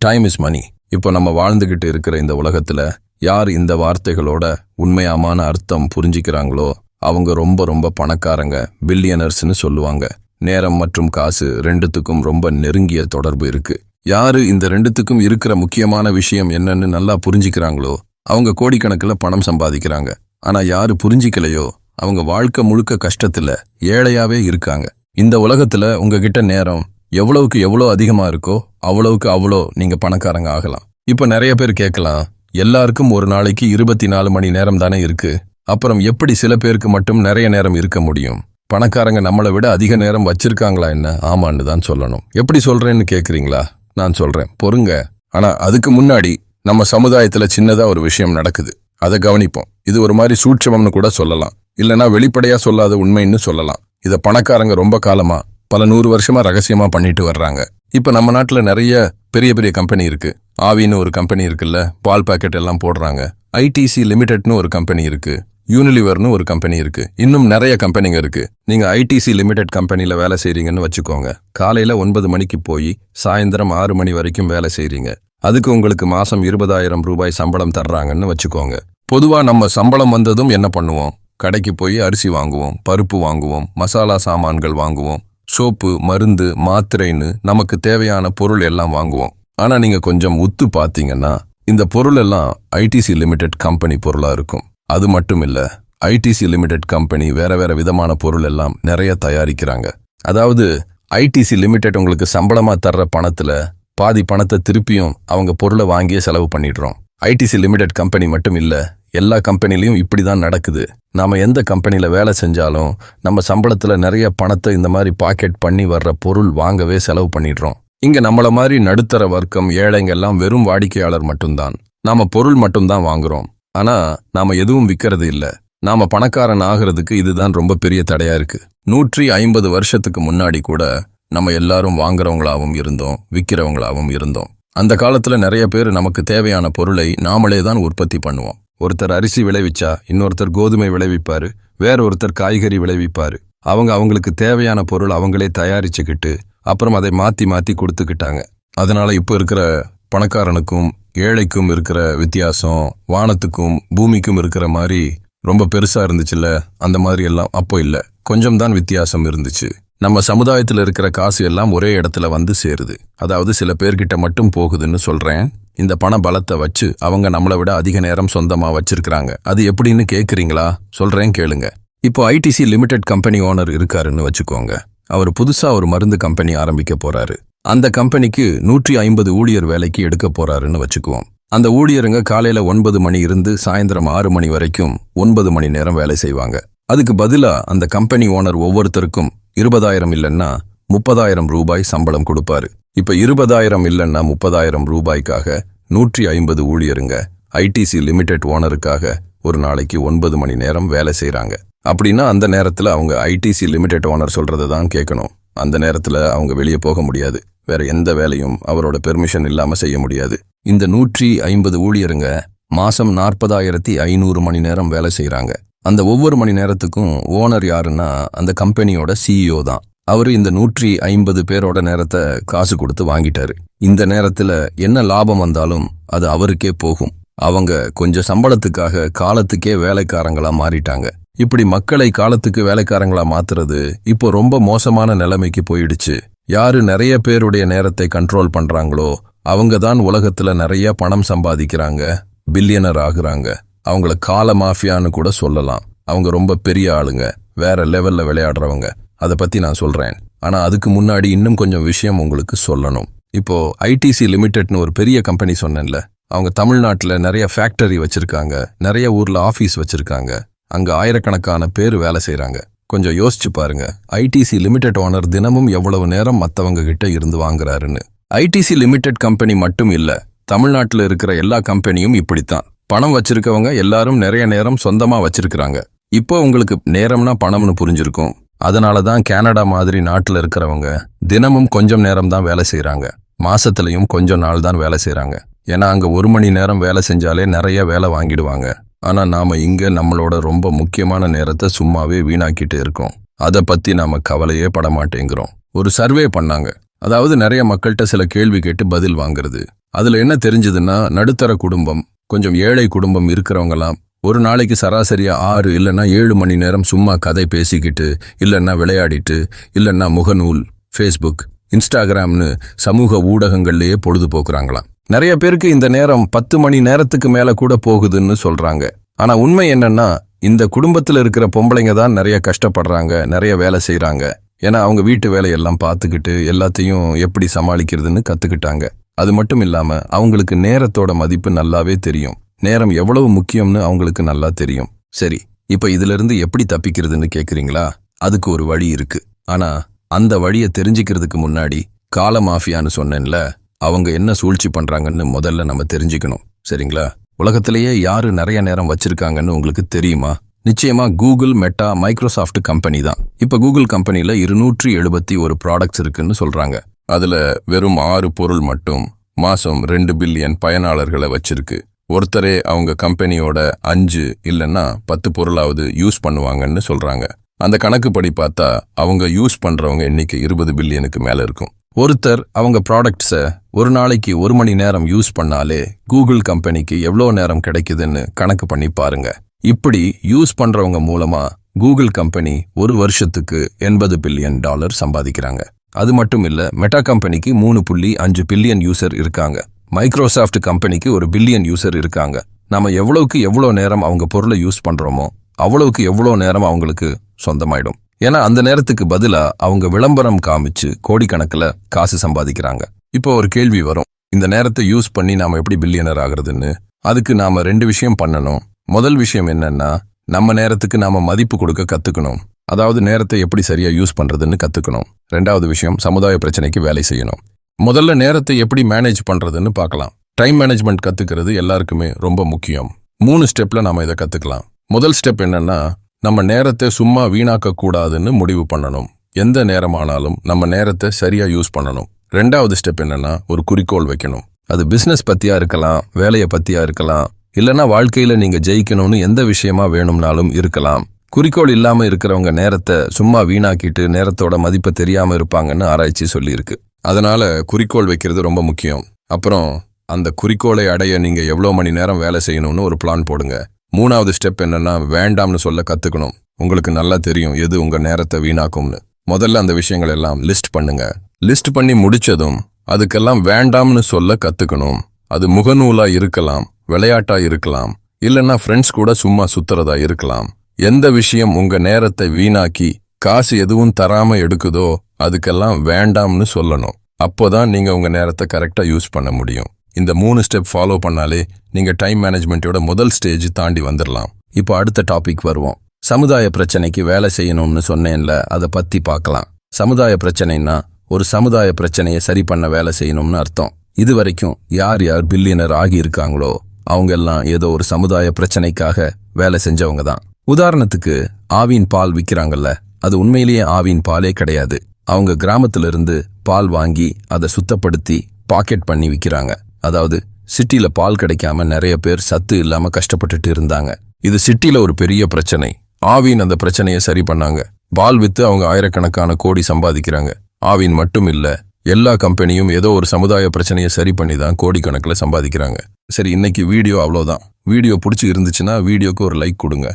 Time is மணி இப்போ நம்ம வாழ்ந்துக்கிட்டு இருக்கிற இந்த உலகத்தில் யார் இந்த வார்த்தைகளோட உண்மையாமான அர்த்தம் புரிஞ்சிக்கிறாங்களோ அவங்க ரொம்ப ரொம்ப பணக்காரங்க பில்லியனர்ஸ்னு சொல்லுவாங்க. நேரம் மற்றும் காசு ரெண்டுத்துக்கும் ரொம்ப நெருங்கிய தொடர்பு இருக்கு. யாரு இந்த ரெண்டுத்துக்கும் இருக்கிற முக்கியமான விஷயம் என்னன்னு நல்லா புரிஞ்சுக்கிறாங்களோ அவங்க கோடிக்கணக்கில் பணம் சம்பாதிக்கிறாங்க. ஆனா யாரு புரிஞ்சிக்கலையோ அவங்க வாழ்க்கை முழுக்க கஷ்டத்துல ஏழையாவே இருக்காங்க. இந்த உலகத்துல உங்ககிட்ட நேரம் எவ்வளவுக்கு எவ்வளோ அதிகமாக இருக்கோ அவ்வளவுக்கு அவ்வளோ நீங்கள் பணக்காரங்க ஆகலாம். இப்போ நிறைய பேர் கேட்கலாம் எல்லாருக்கும் ஒரு நாளைக்கு இருபத்தி நாலு மணி நேரம் தானே இருக்கு? அப்புறம் எப்படி சில பேருக்கு மட்டும் நிறைய நேரம் இருக்க முடியும்? பணக்காரங்க நம்மளை விட அதிக நேரம் வச்சிருக்காங்களா என்ன? ஆமான்னு தான் சொல்லணும். எப்படி சொல்றேன்னு கேட்குறீங்களா நான் சொல்றேன். பொறுங்க. ஆனா அதுக்கு முன்னாடி நம்ம சமுதாயத்துல சின்னதா ஒரு விஷயம் நடக்குது. அதை கவனிப்போம். இது ஒரு மாதிரி சூட்சமம்னு கூட சொல்லலாம். இல்லைனா வெளிப்படையா சொல்லாத உண்மைன்னு சொல்லலாம். இதை பணக்காரங்க ரொம்ப காலமா பல நூறு வருஷமா ரகசியமா பண்ணிட்டு வர்றாங்க. இப்ப நம்ம நாட்டுல நிறைய பெரிய பெரிய கம்பெனி இருக்கு. ஆவின்னு ஒரு கம்பெனி இருக்குல்ல பால் பாக்கெட் எல்லாம் போடுறாங்க. ஐடிசி லிமிடெட்னு ஒரு கம்பெனி இருக்கு. யூனிலிவர்னு ஒரு கம்பெனி இருக்கு. இன்னும் நிறைய கம்பெனிங்க இருக்கு. நீங்க ஐடிசி லிமிடெட் கம்பெனியில வேலை செய்றீங்கன்னு வச்சுக்கோங்க. காலையில ஒன்பது மணிக்கு போய் சாயந்தரம் ஆறு மணி வரைக்கும் வேலை செய்றீங்க. அதுக்கு உங்களுக்கு மாசம் இருபதாயிரம் ரூபாய் சம்பளம் தர்றாங்கன்னு வச்சுக்கோங்க. பொதுவா நம்ம சம்பளம் வந்ததும் என்ன பண்ணுவோம்? கடைக்கு போய் அரிசி வாங்குவோம் பருப்பு வாங்குவோம் மசாலா சாமான்கள் வாங்குவோம். சோப்பு மருந்து மாத்திரைன்னு நமக்கு தேவையான பொருள் எல்லாம் வாங்குவோம். ஆனால் நீங்கள் கொஞ்சம் உத்து பார்த்தீங்கன்னா இந்த பொருள் எல்லாம் ஐடிசி லிமிடெட் கம்பெனி பொருளாக இருக்கும். அது மட்டும் இல்லை ஐடிசி லிமிடெட் கம்பெனி வேற வேற விதமான பொருள் எல்லாம் நிறைய தயாரிக்கிறாங்க. அதாவது ஐடிசி லிமிடெட் உங்களுக்கு சம்பளமாக தர்ற பணத்தில் பாதி பணத்தை திருப்பியும் அவங்க பொருளை வாங்கியே செலவு பண்ணிடுறோம். ஐடிசி லிமிடெட் கம்பெனி மட்டும் இல்லை எல்லா கம்பெனிலையும் இப்படி தான் நடக்குது. நாம் எந்த கம்பெனியில் வேலை செஞ்சாலும் நம்ம சம்பளத்தில் நிறைய பணத்தை இந்த மாதிரி பாக்கெட் பண்ணி வர்ற பொருள் வாங்கவே செலவு பண்ணிடுறோம். இங்கே நம்மளை மாதிரி நடுத்தர வர்க்கம் ஏழைங்க எல்லாம் வெறும் வாடிக்கையாளர் மட்டும்தான். நாம் பொருள் மட்டும்தான் வாங்குறோம். ஆனால் நாம் எதுவும் விற்கிறது இல்லை. நாம் பணக்காரன் ஆகிறதுக்கு இதுதான் ரொம்ப பெரிய தடையாக இருக்குது நூற்றி ஐம்பது வருஷத்துக்கு முன்னாடி கூட நம்ம எல்லாரும் வாங்குறவங்களாவும் இருந்தோம் விற்கிறவங்களாகவும் இருந்தோம். அந்த காலத்தில் நிறைய பேர் நமக்கு தேவையான பொருளை நாமளே தான் உற்பத்தி பண்ணுவோம். ஒருத்தர் அரிசி விளைவிச்சா இன்னொருத்தர் கோதுமை விளைவிப்பார் வேற ஒருத்தர் காய்கறி விளைவிப்பாரு. அவங்க அவங்களுக்கு தேவையான பொருள் அவங்களே தயாரிச்சுக்கிட்டு அப்புறம் அதை மாற்றி மாற்றி கொடுத்துக்கிட்டாங்க. அதனால் இப்போ இருக்கிற பணக்காரனுக்கும் ஏழைக்கும் இருக்கிற வித்தியாசம் வானத்துக்கும் பூமிக்கும் இருக்கிற மாதிரி ரொம்ப பெருசாக இருந்துச்சுல்ல? அந்த மாதிரி எல்லாம் அப்போ இல்லை. கொஞ்சம் தான் வித்தியாசம் இருந்துச்சு. நம்ம சமுதாயத்துல இருக்கிற காசு எல்லாம் ஒரே இடத்துல வந்து சேருது. அதாவது சில பேர்கிட்ட மட்டும் போகுதுன்னு சொல்றேன். இந்த பண பலத்தை வச்சு அவங்க நம்மளை விட அதிக நேரம் சொந்தமா வச்சிருக்கிறாங்க. அது எப்படின்னு கேட்குறீங்களா சொல்றேன் கேளுங்க. இப்போ ஐடிசி லிமிடெட் கம்பெனி ஓனர் இருக்காருன்னு வச்சுக்கோங்க. அவர் புதுசா ஒரு மருந்து கம்பெனி ஆரம்பிக்க போறாரு. அந்த கம்பெனிக்கு நூற்றி ஐம்பது ஊழியர் வேலைக்கு எடுக்க போறாருன்னு வச்சுக்குவோம். அந்த ஊழியருங்க காலையில ஒன்பது மணி இருந்து சாயந்தரம் ஆறு மணி வரைக்கும் ஒன்பது மணி நேரம் வேலை செய்வாங்க. அதுக்கு பதிலா அந்த கம்பெனி ஓனர் ஒவ்வொருத்தருக்கும் இருபதாயிரம் இல்லைன்னா முப்பதாயிரம் ரூபாய் சம்பளம் கொடுப்பாரு. இப்ப இருபதாயிரம் இல்லைன்னா முப்பதாயிரம் ரூபாய்க்காக நூற்றி ஐம்பது ஊழியருங்க ஐடிசி லிமிடெட் ஓனருக்காக ஒரு நாளைக்கு ஒன்பது மணி நேரம் வேலை செய்கிறாங்க அப்படின்னா அந்த நேரத்துல அவங்க ஐடிசி லிமிடெட் ஓனர் சொல்றதை தான் கேட்கணும் அந்த நேரத்துல அவங்க வெளியே போக முடியாது. வேற எந்த வேலையும் அவரோட பெர்மிஷன் இல்லாம செய்ய முடியாது. இந்த நூற்றி ஐம்பது ஊழியருங்க மாசம் நாற்பதாயிரத்தி ஐநூறு மணி நேரம் வேலை செய்கிறாங்க அந்த ஒவ்வொரு மணி நேரத்துக்கும் ஓனர் யாருன்னா அந்த கம்பெனியோட சிஇஓ தான். அவர் இந்த நூற்றி ஐம்பது பேரோட நேரத்தை காசு கொடுத்து வாங்கிட்டாரு. இந்த நேரத்துல என்ன லாபம் வந்தாலும் அது அவருக்கே போகும். அவங்க கொஞ்சம் சம்பளத்துக்காக காலத்துக்கே வேலைக்காரங்களா மாறிட்டாங்க. இப்படி மக்களை காலத்துக்கு வேலைக்காரங்களா மாத்துறது இப்போ ரொம்ப மோசமான நிலைமைக்கு போயிடுச்சு. யாரு நிறைய பேருடைய நேரத்தை கண்ட்ரோல் பண்றாங்களோ அவங்க தான் உலகத்துல நிறைய பணம் சம்பாதிக்கிறாங்க பில்லியனர் ஆகுறாங்க. அவங்கள கால மாஃபியான்னு கூட சொல்லலாம். அவங்க ரொம்ப பெரிய ஆளுங்க. வேற லெவல்ல விளையாடுறவங்க. அதை பத்தி நான் சொல்றேன். ஆனா அதுக்கு முன்னாடி இன்னும் கொஞ்சம் விஷயம் உங்களுக்கு சொல்லணும். இப்போ ஐடிசி லிமிடெட்னு ஒரு பெரிய கம்பெனி சொன்னேன்ல. அவங்க தமிழ்நாட்டில் நிறைய ஃபேக்டரி வச்சிருக்காங்க. நிறைய ஊர்ல ஆஃபீஸ் வச்சிருக்காங்க. அங்க ஆயிரக்கணக்கான பேர் வேலை செய்கிறாங்க கொஞ்சம் யோசிச்சு பாருங்க. ஐடிசி லிமிடெட் ஓனர் தினமும் எவ்வளவு நேரம் மற்றவங்க கிட்ட இருந்து வாங்குறாருன்னு. ஐடிசி லிமிடெட் கம்பெனி மட்டும் இல்லை தமிழ்நாட்டில் இருக்கிற எல்லா கம்பெனியும் இப்படித்தான். பணம் வச்சிருக்கவங்க எல்லாரும் நிறைய நேரம் சொந்தமா வச்சிருக்கிறாங்க. இப்போ உங்களுக்கு நேரம்னா பணம்னு புரிஞ்சிருக்கும். அதனால தான் கனடா மாதிரி நாட்டில் இருக்கிறவங்க தினமும் கொஞ்சம் நேரம் தான் வேலை செய்கிறாங்க மாசத்துலயும் கொஞ்சம் நாள் தான் வேலை செய்கிறாங்க ஏன்னா அங்கே ஒரு மணி நேரம் வேலை செஞ்சாலே நிறைய வேலை வாங்கிடுவாங்க. ஆனால் நாம் இங்கே நம்மளோட ரொம்ப முக்கியமான நேரத்தை சும்மாவே வீணாக்கிட்டு இருக்கோம். அதை பற்றி நாம் கவலையே பட மாட்டேங்கிறோம். ஒரு சர்வே பண்ணாங்க. அதாவது நிறைய மக்கள்கிட்ட சில கேள்வி கேட்டு பதில் வாங்குறது. அதில் என்ன தெரிஞ்சதுன்னா நடுத்தர குடும்பம் கொஞ்சம் ஏழை குடும்பம் இருக்கிறவங்கலாம் ஒரு நாளைக்கு சராசரியாக ஆறு இல்லைன்னா ஏழு மணி நேரம் சும்மா கதை பேசிக்கிட்டு இல்லைன்னா விளையாடிட்டு இல்லைன்னா முகநூல் ஃபேஸ்புக் இன்ஸ்டாகிராம்னு சமூக ஊடகங்கள்லயே பொழுதுபோக்குறாங்களாம். நிறைய பேருக்கு இந்த நேரம் பத்து மணி நேரத்துக்கு மேலே கூட போகுதுன்னு சொல்கிறாங்க ஆனால் உண்மை என்னன்னா இந்த குடும்பத்தில் இருக்கிற பொம்பளைங்க தான் நிறைய கஷ்டப்படுறாங்க நிறைய வேலை செய்கிறாங்க ஏன்னா அவங்க வீட்டு வேலையெல்லாம் பார்த்துக்கிட்டு எல்லாத்தையும் எப்படி சமாளிக்கிறதுன்னு கற்றுக்கிட்டாங்க அது மட்டும் இல்லாம அவங்களுக்கு நேரத்தோட மதிப்பு நல்லாவே தெரியும். நேரம் எவ்வளவு முக்கியம்னு அவங்களுக்கு நல்லா தெரியும். சரி இப்ப இதுல இருந்து எப்படி தப்பிக்கிறதுன்னு கேட்குறீங்களா அதுக்கு ஒரு வழி இருக்கு. ஆனா அந்த வழியை தெரிஞ்சுக்கிறதுக்கு முன்னாடி கால மாஃபியான்னு சொன்னேன்ல அவங்க என்ன சூழ்ச்சி பண்றாங்கன்னு முதல்ல நம்ம தெரிஞ்சுக்கணும். சரிங்களா? உலகத்திலேயே யாரு நிறைய நேரம் வச்சிருக்காங்கன்னு உங்களுக்கு தெரியுமா? நிச்சயமா கூகுள் மெட்டா மைக்ரோசாஃப்ட் கம்பெனி தான். இப்ப கூகுள் கம்பெனில இருநூற்றி எழுபத்தி ஒரு ப்ராடக்ட்ஸ் இருக்குன்னு சொல்றாங்க. அதுல வெறும் ஆறு பொருள் மட்டும் மாசம் ரெண்டு பில்லியன் பயனாளர்களை வச்சிருக்கு. ஒருத்தரே அவங்க கம்பெனியோட அஞ்சு இல்லைன்னா பத்து பொருளாவது யூஸ் பண்ணுவாங்கன்னு சொல்றாங்க. அந்த கணக்குப்படி பார்த்தா அவங்க யூஸ் பண்றவங்க எண்ணிக்கை இருபது பில்லியனுக்கு மேல இருக்கும். ஒருத்தர் அவங்க ப்ராடக்ட்ஸை ஒரு நாளைக்கு ஒரு மணி நேரம் யூஸ் பண்ணாலே கூகுள் கம்பெனிக்கு எவ்வளோ நேரம் கிடைக்குதுன்னு கணக்கு பண்ணி பாருங்க. இப்படி யூஸ் பண்றவங்க மூலமா கூகுள் கம்பெனி ஒரு வருஷத்துக்கு எண்பது பில்லியன் டாலர் சம்பாதிக்கிறாங்க. அது மட்டும் இல்லை மெட்டா கம்பெனிக்கு மூணு புள்ளி அஞ்சு பில்லியன் யூசர் இருக்காங்க. மைக்ரோசாஃப்ட் கம்பெனிக்கு ஒரு பில்லியன் யூசர் இருக்காங்க. நாம எவ்வளவுக்கு எவ்வளோ நேரம் அவங்க பொருளை யூஸ் பண்ணுறோமோ அவ்வளவுக்கு எவ்வளோ நேரம் அவங்களுக்கு சொந்தமாயிடும். ஏன்னா அந்த நேரத்துக்கு பதிலாக அவங்க விளம்பரம் காமிச்சு கோடிக்கணக்கில் காசு சம்பாதிக்கிறாங்க. இப்போ ஒரு கேள்வி வரும். இந்த நேரத்தை யூஸ் பண்ணி நாம எப்படி பில்லியனர் ஆகுறதுன்னு? அதுக்கு நாம ரெண்டு விஷயம் பண்ணணும். முதல் விஷயம் என்னன்னா நம்ம நேரத்துக்கு நாம மதிப்பு கொடுக்க கற்றுக்கணும் அதாவது நேரத்தை எப்படி சரியா யூஸ் பண்றதுன்னு கத்துக்கணும். ரெண்டாவது விஷயம் சமுதாய பிரச்சனைக்கு வேலை செய்யணும். முதல்ல நேரத்தை எப்படி மேனேஜ் பண்றதுன்னு பார்க்கலாம். டைம் மேனேஜ்மெண்ட் கத்துக்கிறது எல்லாருக்குமே ரொம்ப முக்கியம். மூணு ஸ்டெப்ல நாம இதை கத்துக்கலாம். முதல் ஸ்டெப் என்னன்னா நம்ம நேரத்தை சும்மா வீணாக்க கூடாதுன்னு முடிவு பண்ணணும். எந்த நேரமானாலும் நம்ம நேரத்தை சரியா யூஸ் பண்ணணும். ரெண்டாவது ஸ்டெப் என்னன்னா ஒரு குறிக்கோள் வைக்கணும். அது பிசினஸ் பத்தியா இருக்கலாம் வேலையை பத்தியா இருக்கலாம் இல்லைன்னா வாழ்க்கையில நீங்க ஜெயிக்கணும்னு எந்த விஷயமா வேணும்னாலும் இருக்கலாம். குறிக்கோள் இல்லாமல் இருக்கிறவங்க நேரத்தை சும்மா வீணாக்கிட்டு நேரத்தோட மதிப்பை தெரியாமல் இருப்பாங்கன்னு ஆராய்ச்சி சொல்லியிருக்கு. அதனால குறிக்கோள் வைக்கிறது ரொம்ப முக்கியம். அப்புறம் அந்த குறிக்கோளை அடைய நீங்கள் எவ்வளோ மணி நேரம் வேலை செய்யணும்னு ஒரு பிளான் போடுங்க. மூணாவது ஸ்டெப் என்னன்னா வேண்டாம்னு சொல்ல கற்றுக்கணும் உங்களுக்கு நல்லா தெரியும் எது உங்கள் நேரத்தை வீணாக்கும்னு. முதல்ல அந்த விஷயங்கள் எல்லாம் லிஸ்ட் பண்ணுங்க. லிஸ்ட் பண்ணி முடிச்சதும் அதுக்கெல்லாம் வேண்டாம்னு சொல்ல கற்றுக்கணும் அது முகநூலாக இருக்கலாம் விளையாட்டா இருக்கலாம் இல்லைன்னா ஃப்ரெண்ட்ஸ் கூட சும்மா சுத்துறதா இருக்கலாம். எந்த விஷயம் உங்க நேரத்தை வீணாக்கி காசு எதுவும் தராம எடுக்குதோ அதுக்கெல்லாம் வேண்டாம்னு சொல்லணும். அப்போதான் நீங்க உங்க நேரத்தை கரெக்டா யூஸ் பண்ண முடியும். இந்த மூணு ஸ்டெப் ஃபாலோ பண்ணாலே நீங்க டைம் மேனேஜ்மெண்ட்டோட முதல் ஸ்டேஜ் தாண்டி வந்துடலாம் இப்போ அடுத்த டாபிக் வருவோம். சமுதாய பிரச்சனைக்கு வேலை செய்யணும்னு சொன்னேன்ல அதை பத்தி பார்க்கலாம். சமுதாய பிரச்சனைனா ஒரு சமுதாய பிரச்சனையை சரி பண்ண வேலை செய்யணும்னு அர்த்தம். இது வரைக்கும் யார் யார் பில்லியனர் ஆகி இருக்காங்களோ அவங்க எல்லாம் ஏதோ ஒரு சமுதாய பிரச்சனைக்காக வேலை செஞ்சவங்க தான். உதாரணத்துக்கு ஆவின் பால் விற்கிறாங்கல்ல அது உண்மையிலேயே ஆவின் பாலே கிடையாது. அவங்க கிராமத்திலிருந்து பால் வாங்கி அதை சுத்தப்படுத்தி பாக்கெட் பண்ணி விற்கிறாங்க அதாவது சிட்டியில் பால் கிடைக்காம நிறைய பேர் சத்து இல்லாம கஷ்டப்பட்டுட்டு இருந்தாங்க. இது சிட்டியில் ஒரு பெரிய பிரச்சனை. ஆவின் அந்த பிரச்சனையை சரி பண்ணாங்க. பால் வித்து அவங்க ஆயிரக்கணக்கான கோடி சம்பாதிக்கிறாங்க. ஆவின் மட்டும் இல்ல எல்லா கம்பெனியும் ஏதோ ஒரு சமுதாய பிரச்சனையை சரி பண்ணி தான் கோடிக்கணக்கில் சம்பாதிக்கிறாங்க. சரி இன்னைக்கு வீடியோ அவ்வளோதான் வீடியோ பிடிச்சி இருந்துச்சுன்னா வீடியோக்கு ஒரு லைக் கொடுங்க.